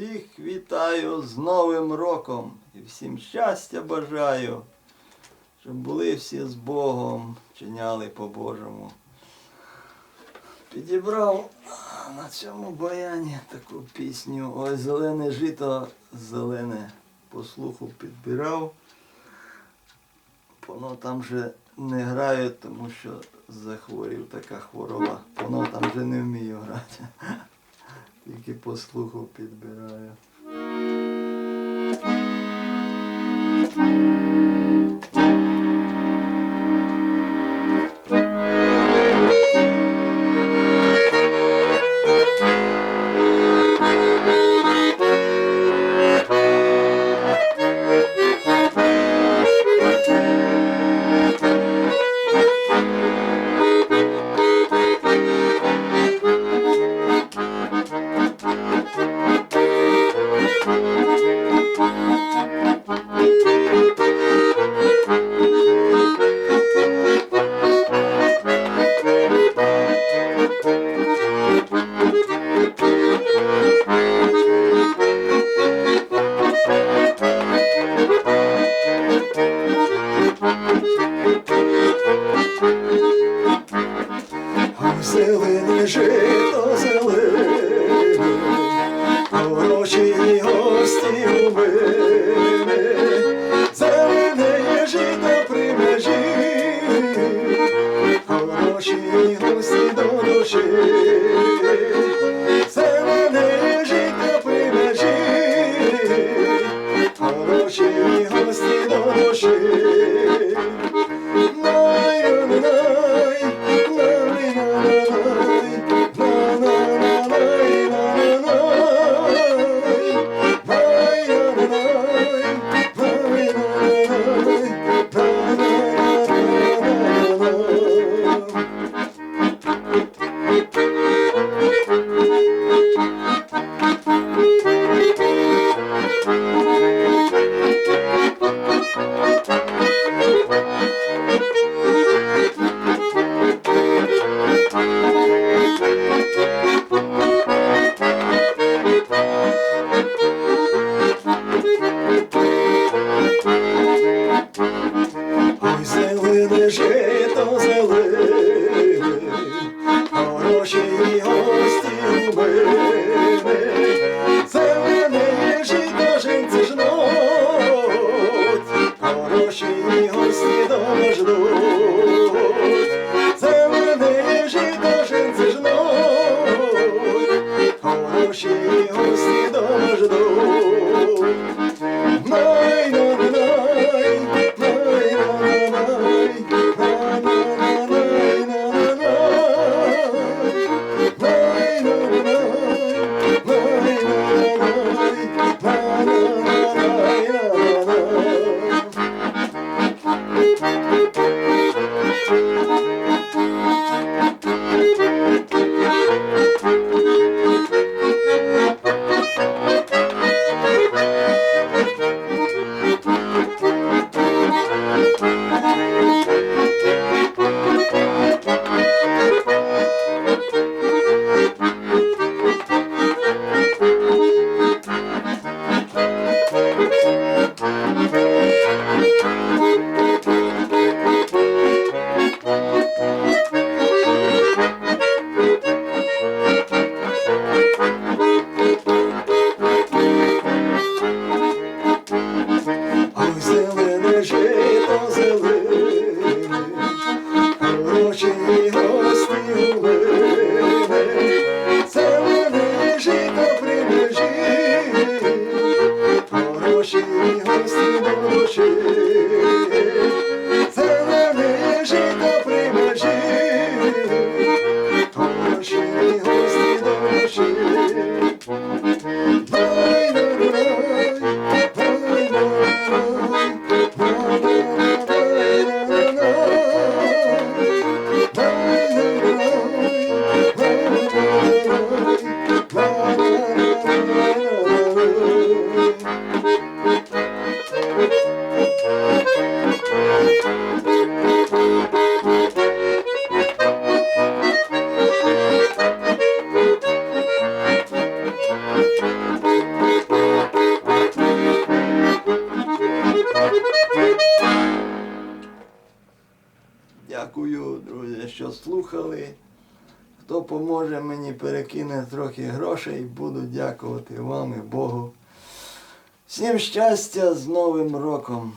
Всіх вітаю з Новим роком і всім щастя бажаю, щоб були всі з Богом, чиняли по-божому. Підібрав на цьому баяні таку пісню. Ой, зелене жито, зелене по слуху підбирав. Воно там вже не грає, тому що захворів така хвороба. Воно там вже не вмію грати. Тільки по слуху підбираю. Зелене жито зелене, порочені гості у мене, зелене жито при межі, порочені гості до душі. Дякую, друзі, що слухали. Хто поможе мені перекине трохи грошей, буду дякувати вам і Богу. Всім щастя з Новим роком!